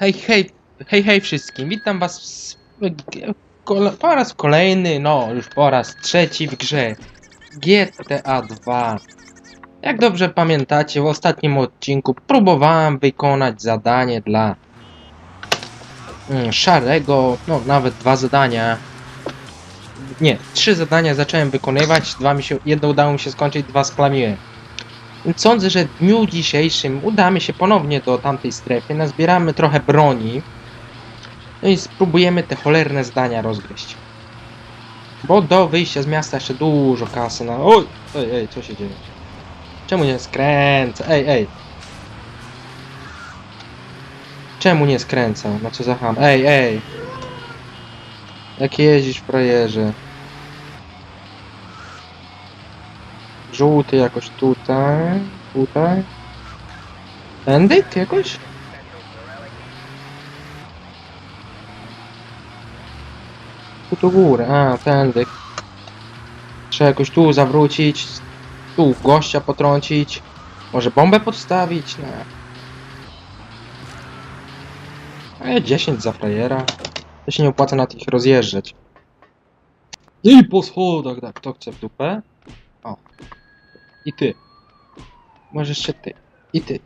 Hej, hej, hej, hej wszystkim, witam was w, po raz kolejny, no już po raz trzeci w grze GTA 2. Jak dobrze pamiętacie, w ostatnim odcinku próbowałem wykonać zadanie dla mm, Szarego, no nawet dwa zadania. Nie, trzy zadania zacząłem wykonywać, dwa mi się, jedno udało mi się skończyć, dwa splamiłem. Sądzę, że w dniu dzisiejszym udamy się ponownie do tamtej strefy, nazbieramy trochę broni no i spróbujemy te cholerne zdania rozgryźć. Bo do wyjścia z miasta jeszcze dużo kasy na... Oj! Ej, ej, co się dzieje? Czemu nie skręca? Ej, ej! Czemu nie skręca? No co za ham? Ej, ej! Jak jeździsz w frajerze? Żółty jakoś tutaj, tutaj. Tędy jakoś? Tu do góry, a tędy. Trzeba jakoś tu zawrócić, tu gościa potrącić, może bombę podstawić, nie. E, 10 za frajera. To się nie opłaca na tych rozjeżdżać. I po schodach, tak, to chce w dupę. O. I ty. Może jeszcze ty. I ty.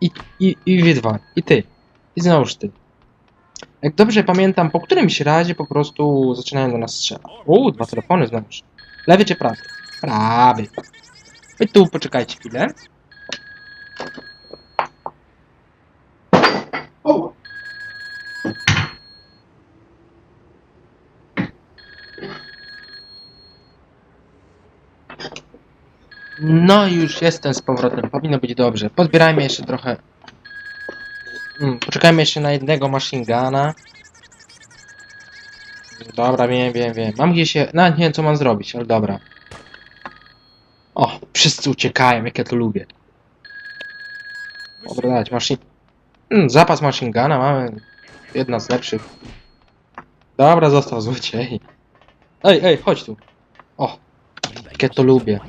I, i, i wy dwa. I ty. I znowuż ty. Jak dobrze pamiętam, po którymś razie po prostu zaczynają do nas strzelać. Uuu, dwa telefony znowuż. Lewy czy prawy? Prawy. Wy tu poczekajcie chwilę. No już jestem z powrotem. Powinno być dobrze. Pozbierajmy jeszcze trochę. Mm, poczekajmy jeszcze na jednego machine guna. Dobra, wiem, wiem, wiem. Mam gdzieś się. Nawet nie wiem co mam zrobić, ale dobra. O, wszyscy uciekają, jak ja to lubię. Dobra, dać machine. Mm, zapas machine guna mamy. Jedna z lepszych. Dobra, został złodziej. Ej, ej, chodź tu. O, jak ja to lubię.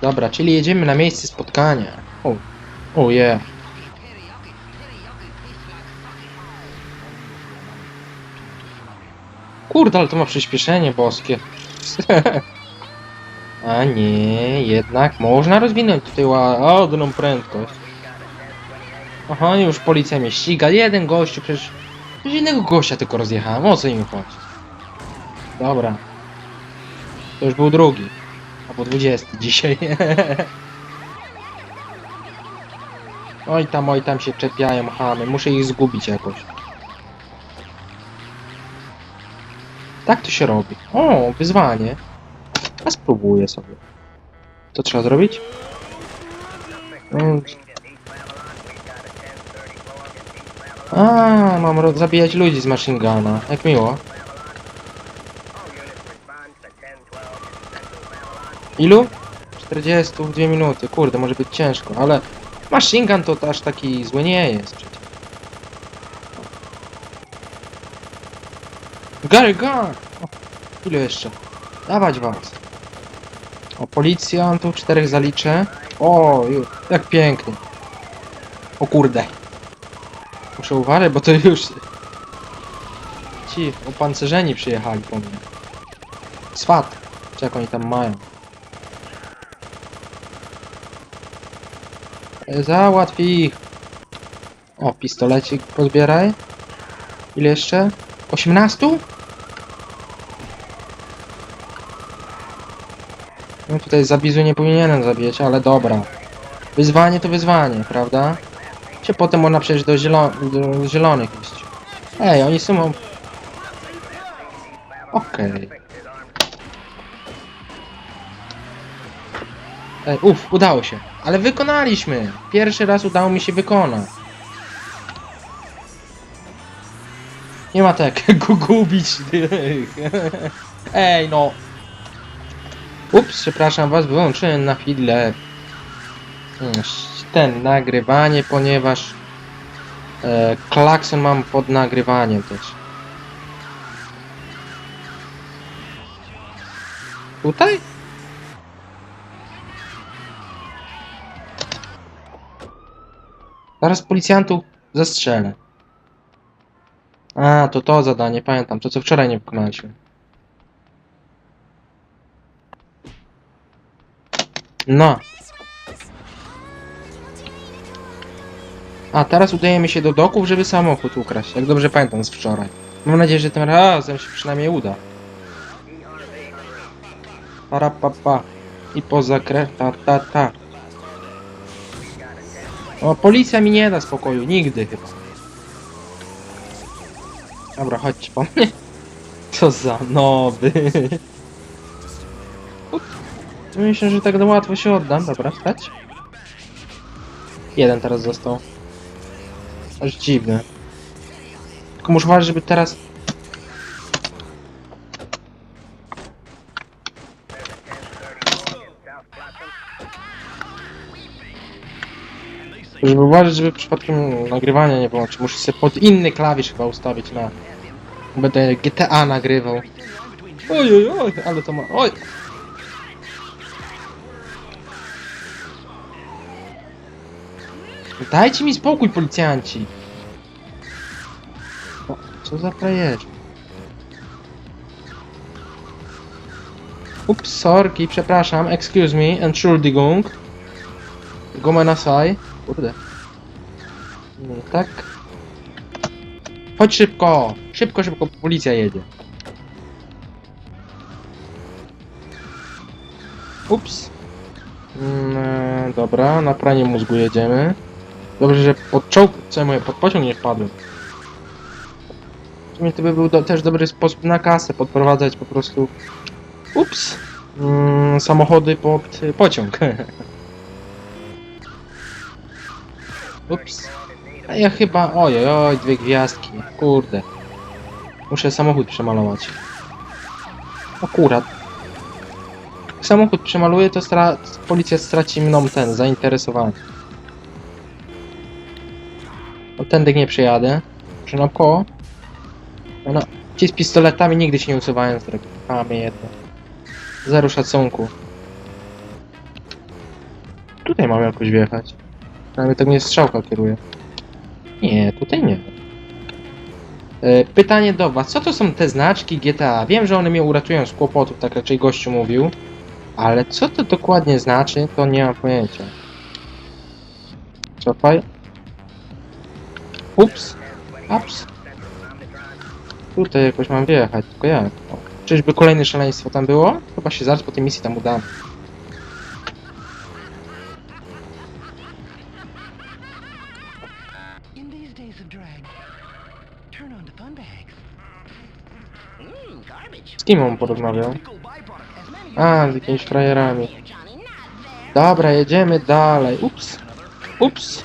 Dobra, czyli jedziemy na miejsce spotkania. O, o yeah. Kurde, ale to ma przyspieszenie boskie. A nie, jednak można rozwinąć tutaj ładną prędkość. Aha, już policja mnie ściga. Jeden gościu, przecież... Przecież innego gościa tylko rozjechałem. O co im chodzi? Dobra. To już był drugi. Albo 20 dzisiaj. oj tam, oj tam się czepiają chamy. Muszę ich zgubić jakoś. Tak to się robi. O, wyzwanie. A spróbuję sobie. Co trzeba zrobić? Mm. A, mam zabijać ludzi z machine guna. Jak miło. Ilu? 40 w 2 minuty. Kurde, może być ciężko, ale machine gun to aż taki zły nie jest przecież. Gary gun! O, ile jeszcze? Dawać was. O, policjantów, czterech zaliczę. O, jak pięknie. O kurde. Muszę uważać, bo to już... Ci opancerzeni przyjechali po mnie. Swat. Czy jak oni tam mają? Załatw ich. O, pistolecik pozbieraj. Ile jeszcze? 18? No tutaj zabizu nie powinienem zabijać, ale dobra. Wyzwanie to wyzwanie, prawda? Czy potem można przejść do, zielo do zielonych iść. Ej, oni są... Okej. Ej, uff, udało się. Ale wykonaliśmy! Pierwszy raz udało mi się wykonać. Nie ma tak gubić tych. Ej, no. Ups, przepraszam was, wyłączyłem na chwilę ten nagrywanie, ponieważ e, klakson mam pod nagrywaniem też. Tutaj? Zaraz policjantów zastrzelę. A, to to zadanie, pamiętam, to co wczoraj nie wykonaliśmy. No. A, teraz udajemy się do doków, żeby samochód ukraść. Jak dobrze pamiętam z wczoraj. Mam nadzieję, że tym razem się przynajmniej uda. Para pa, pa. I poza kre... ta ta ta. O, policja mi nie da spokoju, nigdy chyba. Dobra, chodźcie po mnie. Co za nowy. Up. Myślę, że tak łatwo się oddam. Dobra, stać. Jeden teraz został. Aż dziwne. Tylko muszę uważać, żeby teraz... Żeby uważać, żeby przypadkiem nagrywania nie było, czy muszę sobie pod inny klawisz chyba ustawić na... Będę GTA nagrywał. Oj, oj, oj, ale to ma... Oj! Dajcie mi spokój, policjanci! O, co za frajerzy? Ups, sorki, przepraszam, excuse me, Entschuldigung. Gomenasai. Kurde. Nie, tak. Chodź szybko! Szybko, szybko, policja jedzie. Ups. Mm, e, dobra, na pranie mózgu jedziemy. Dobrze, że pod czołg, co ja pod pociąg nie wpadłem. W sumie to by był do, też dobry sposób na kasę, podprowadzać po prostu... Ups! Mm, samochody pod pociąg. Ups. A ja chyba... Oj, oj, dwie gwiazdki. Kurde. Muszę samochód przemalować. Akurat. Jak samochód przemaluję, to stra... policja straci mną ten, zainteresowanie. No tędy nie przejadę. Że naokoło. No, no. Ci z pistoletami nigdy się nie usuwają z drogi. Mamy jedno. Zero szacunku. Tutaj mam jakoś wjechać. Nawet tak mnie strzałka kieruje. Nie, tutaj nie. E, Pytanie do was, co to są te znaczki GTA? Wiem, że one mnie uratują z kłopotów, tak raczej gościu mówił. Ale co to dokładnie znaczy, to nie mam pojęcia. Cofaj. Ups. Ups. Tutaj jakoś mam wjechać, tylko jak? Czyżby kolejne szaleństwo tam było? Chyba się zaraz po tej misji tam udam. Days of drag, turn on to fun bags. Mmm, garbage. Z kim on porozmawiał? A, z jakimiś frajerami. Dobra, jedziemy dalej. Ups. Ups.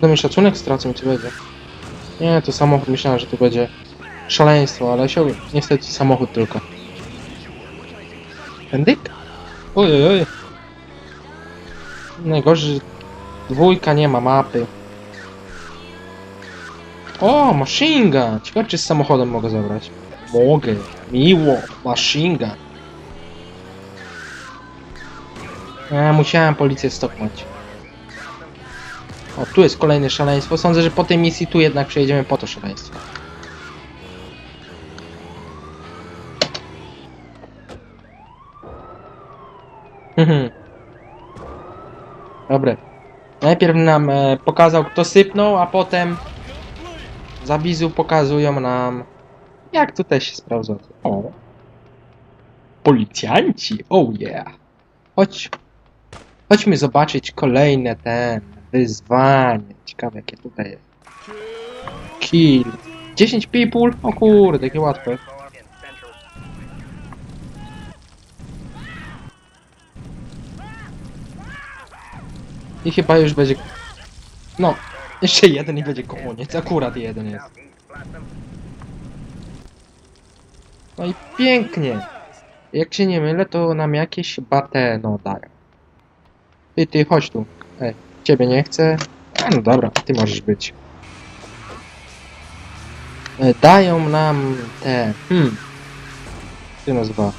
Do mnie szacunek stracą, czy będzie? Nie, to samochód. Myślałem, że to będzie szaleństwo, ale się niestety samochód tylko. Oj, oj, oj. Najgorzej, że dwójka nie ma mapy. O, machine gun. Ciekawe, czy z samochodem mogę zabrać. Mogę. Miło. Machine gun. Ja musiałem policję stopnąć. O, tu jest kolejne szaleństwo. Sądzę, że po tej misji tu jednak przejedziemy po to szaleństwo. Mhm. Dobre. Najpierw nam e, pokazał kto sypnął, a potem za bizu pokazują nam jak tutaj się sprawdza. O. Policjanci. Oh yeah. Chodź. Chodźmy zobaczyć kolejne te wyzwanie. Ciekawe jakie tutaj jest. Kill. 10 people? O kurde, jakie łatwe. I chyba już będzie... No, jeszcze jeden i będzie koniec. Akurat jeden jest. No i pięknie. Jak się nie mylę, to nam jakieś bateno dają. Ty, ty, chodź tu. Ej, ciebie nie chcę. A no dobra, ty możesz być. E, Dają nam te... Hmm. Się nazywa?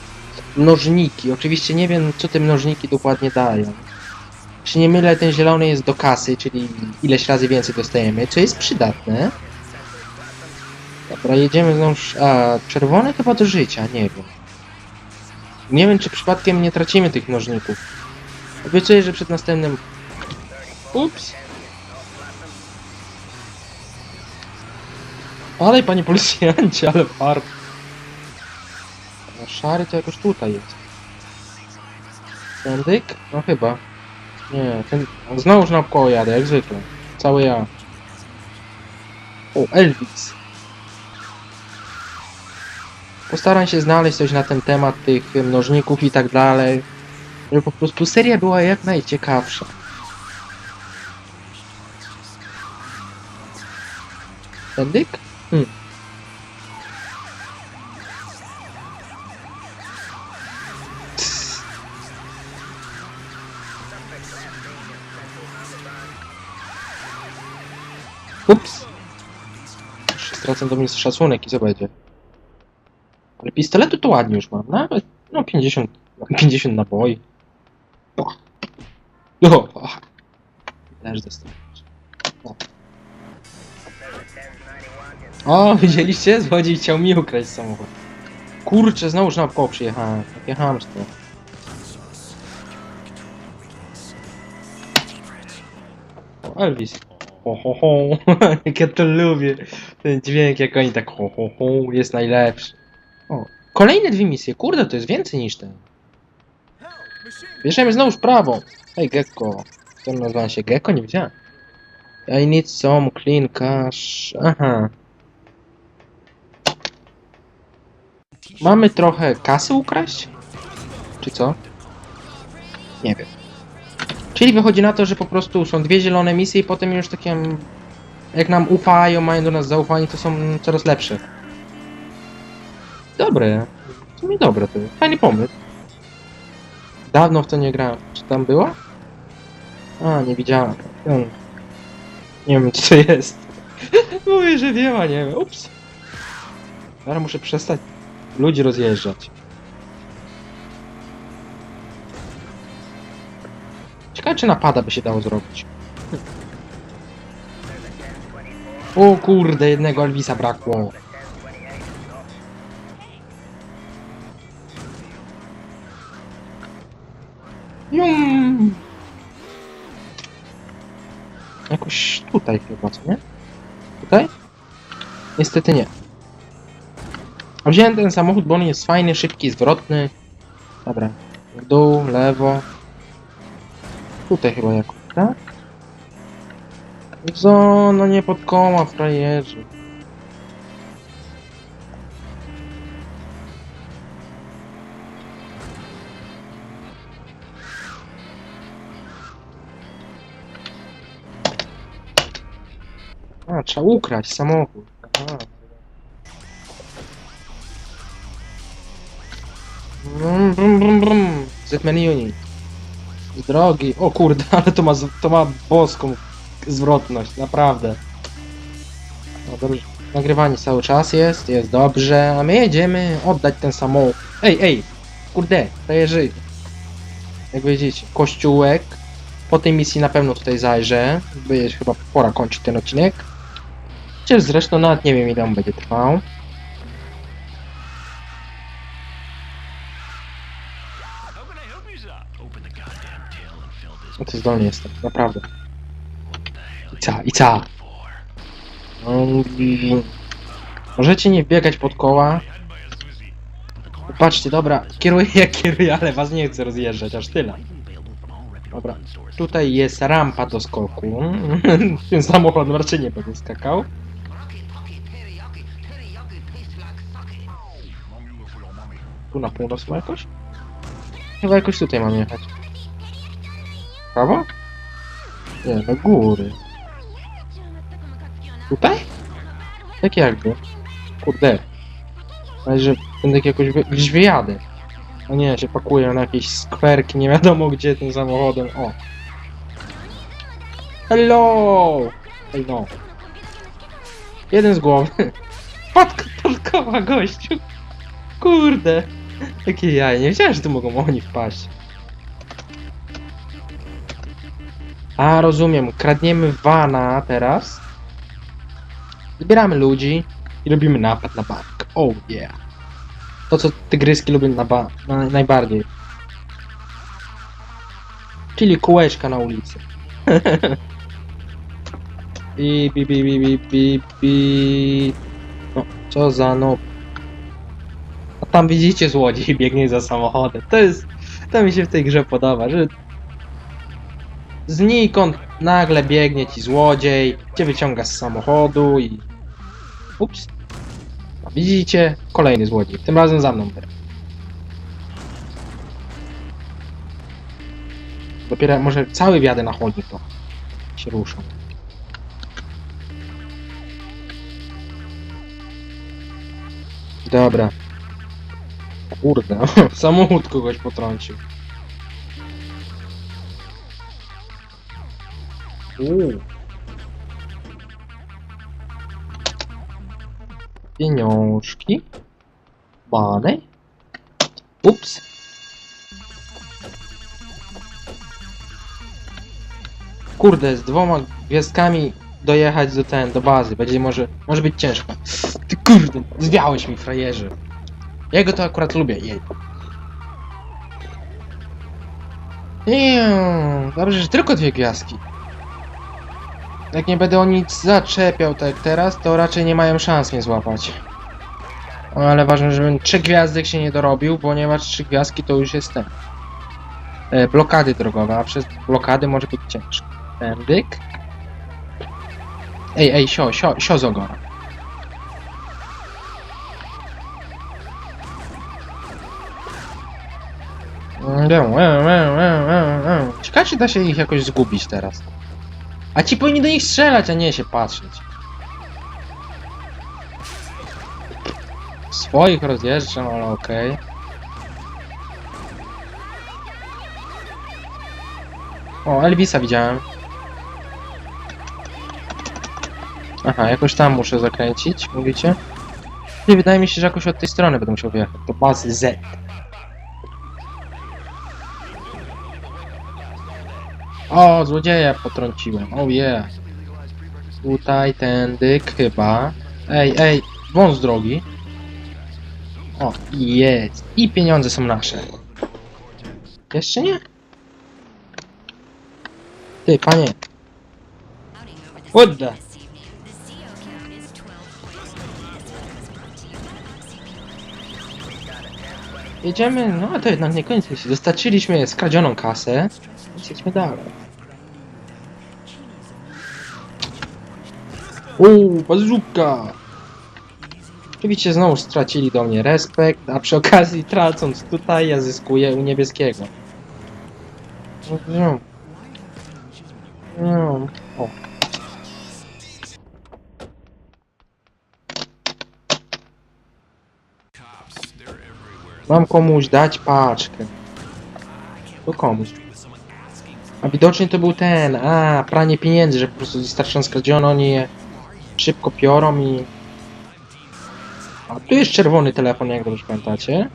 Mnożniki. Oczywiście nie wiem, co te mnożniki dokładnie dają. Jeśli nie mylę, ten zielony jest do kasy, czyli ileś razy więcej dostajemy, co jest przydatne. Dobra, jedziemy znowu. A, czerwony chyba do życia, nie wiem. Nie wiem, czy przypadkiem nie tracimy tych mnożników. Obiecuję, że przed następnym... Ups. Ale panie policjancie, ale fart. A szary to jakoś tutaj jest. Tędyk? No chyba. Nie, ten... Znowuż naokoło jadę, jak zwykle. Cały ja. O, Elvis. Postaram się znaleźć coś na ten temat tych mnożników i tak dalej. Żeby po prostu seria była jak najciekawsza. Tędyk? Hmm. Ups. Już Stracę do mnie szacunek i co będzie. Ale pistoletu to ładnie już mam. Nawet, no 50, 50 naboi. O, o, o. Leż dostał. O. O, widzieliście? Złodziej chciał mi ukraść samochód. Kurczę, znowuż na koło przyjechałem. Takie hamstwo. O, Elvis. Ho, ho, ho. Jak ja to lubię. Ten dźwięk, jak oni tak ho, ho, ho, jest najlepszy. O, kolejne dwie misje. Kurde, to jest więcej niż ten. Bierzemy znowuż prawo. Hej, Gecko. To nazywa się Gecko? Nie widziałem. I need some clean cash. Aha. Mamy trochę kasy ukraść? Czy co? Nie wiem. Czyli wychodzi na to, że po prostu są dwie zielone misje i potem już takie... mm, Jak nam ufają, mają do nas zaufanie, to są coraz lepsze. Dobre. W sumie dobre to jest. Fajny pomysł. Dawno w to nie grałem. Czy tam było? A, nie widziałem. Hmm. Nie wiem, co to jest. Mówię, że wiem, a nie wiem. Ups. Teraz muszę przestać ludzi rozjeżdżać. Ciekawe, czy napada by się dało zrobić. O kurde, jednego Elvisa brakło. Jum. Jakoś tutaj chyba, co nie? Tutaj? Niestety nie. A Wziąłem ten samochód, bo on jest fajny, szybki, zwrotny. Dobra. W dół, lewo. Tutaj chyba jakoś, tak? Co? No nie pod koła, frajerzy. A, trzeba ukraść samochód. Aha. Brum, brum, brum, brum. Unit. Drogi. O kurde, ale to ma, to ma boską zwrotność, naprawdę. No dobrze. Nagrywanie cały czas jest, jest dobrze, a my jedziemy oddać ten samochód. Ej, ej, kurde, frajerzy. Jak widzicie, kościółek. Po tej misji na pewno tutaj zajrzę. Będzie chyba pora kończyć ten odcinek. Chociaż zresztą nawet nie wiem ile on będzie trwał. No to zdolny jestem, naprawdę. I ca, i ca. Mm, Możecie nie wbiegać pod koła. Patrzcie, dobra, kieruję jak kieruję, ale was nie chcę rozjeżdżać, aż tyle. Dobra. Tutaj jest rampa do skoku. Ten samochód raczej nie będzie skakał. Tu na północ ma jakoś? Chyba jakoś tutaj mam jechać. Prawo? Nie, do góry. Tutaj? Tak jakby. Kurde. Ale że będę jakoś wy- gdzieś wyjadę. O nie, się pakuję na jakieś skwerki, nie wiadomo gdzie tym samochodem. O. Hello! Ej no. Jeden z głowy. Pod, pod koła gościu. Kurde. Jakie jaja, nie wiedziałem, że tu mogą oni wpaść. A, rozumiem. Kradniemy vana teraz. Zbieramy ludzi i robimy napad na bank. Oh yeah. To, co tygryski lubią na na, najbardziej. Czyli kółeczka na ulicy. Bi, bi, bi, bi, bi, bi, bi. No, co za no. Tam widzicie złodziej biegnie za samochodem. To jest, to mi się w tej grze podoba, że znikąd nagle biegnie ci złodziej, cię wyciąga z samochodu i... Ups. A widzicie? Kolejny złodziej. Tym razem za mną teraz. Dopiero może cały wjadę na chodnik, to się ruszą. Dobra. Kurde, samochód kogoś potrącił. Uuu. Pieniążki. Bany. Ups. Kurde, z dwoma gwiazdkami dojechać do ten, do bazy. Będzie może, może być ciężko. Ty kurde, zwiałeś mi frajerze. Jego to akurat lubię, jej. Nie, dobrze, że tylko dwie gwiazdki. Jak nie będę o nic zaczepiał tak teraz, to raczej nie mają szans mnie złapać. Ale ważne, żebym trzech gwiazdek się nie dorobił, ponieważ trzy gwiazdki to już jest ten. E, blokady drogowe, a przez blokady może być ciężko. Tędyk. Ej, ej, sio, sio, sio z ogora. Ciekawe, czy da się ich jakoś zgubić teraz. A ci powinni do nich strzelać, a nie się patrzeć. Swoich rozjeżdżam, ale okej. O, Elvisa widziałem. Aha, jakoś tam muszę zakręcić, mówicie? Nie, wydaje mi się, że jakoś od tej strony będę musiał wjechać. Do bazy Z. O, złodzieja potrąciłem. Oh yeah. Tutaj tędyk chyba. Ej, ej, wąs drogi. O, jest. I pieniądze są nasze. Jeszcze nie? Ty, panie. What the? Jedziemy, no a to jednak nie koniec myśli. Dostarczyliśmy skradzioną kasę. Więc dalej. Uuu, bazooka! Oczywiście znowu stracili do mnie respekt, a przy okazji tracąc tutaj ja zyskuję u niebieskiego. No, no, o. Mam komuś dać paczkę. To komuś. A widocznie to był ten, a pranie pieniędzy, że po prostu wystarczająco skradziono, oni je szybko piorą i... A tu jest czerwony telefon, jak dobrze pamiętacie.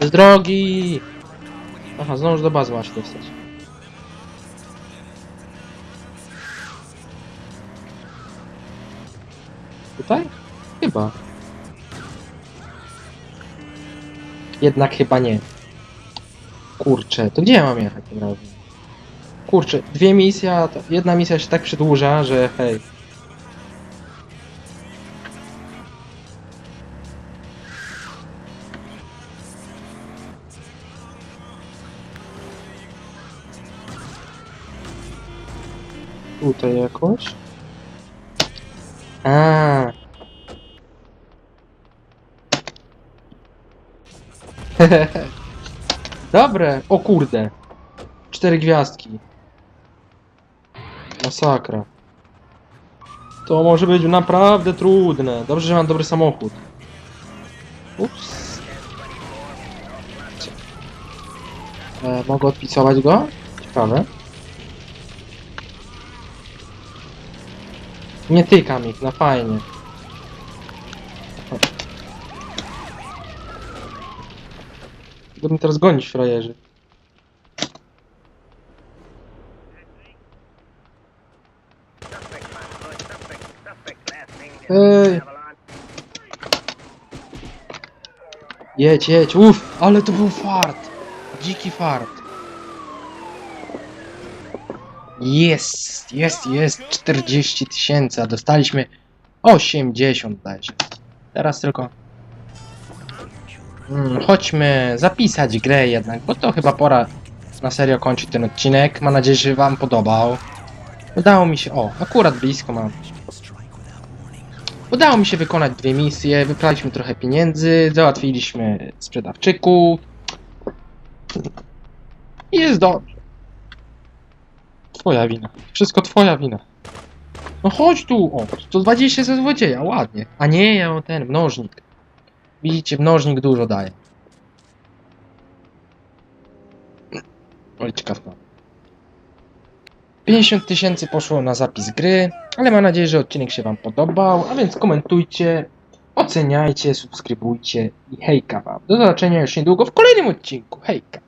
Z drogi! Aha, znowu do bazy masz dostać. Tutaj? Chyba. Jednak chyba nie. Kurczę, to gdzie ja mam jechać tym razem? Kurczę, dwie misje, jedna misja się tak przedłuża, że hej. Tutaj jakoś? A. Dobre, o kurde. Cztery gwiazdki. Masakra. To może być naprawdę trudne. Dobrze, że mam dobry samochód. Ups. E, mogę odpisować go? Ciekawe. Nie tykam ich, no fajnie. Będą mnie teraz gonić frajerzy. Ej! Jedź, jedź, uff, ale to był fart! Dziki fart! Jest, jest, jest, 40 tysięcy, a dostaliśmy 80 dajże. Teraz tylko Hmm, chodźmy zapisać grę jednak, bo to chyba pora na serio kończyć ten odcinek. Mam nadzieję, że wam podobał. Udało mi się, o, akurat blisko mam. Udało mi się wykonać dwie misje, wypraliśmy trochę pieniędzy, załatwiliśmy sprzedawczyków. I jest dobrze. Twoja wina. Wszystko twoja wina. No chodź tu, o, 120 ze złodzieja, ładnie. A nie, ja mam ten, mnożnik. Widzicie, mnożnik dużo daje. Oj, ciekawka. 50 tysięcy poszło na zapis gry, ale mam nadzieję, że odcinek się Wam podobał, a więc komentujcie, oceniajcie, subskrybujcie i hejka Wam. Do zobaczenia już niedługo w kolejnym odcinku. Hejka!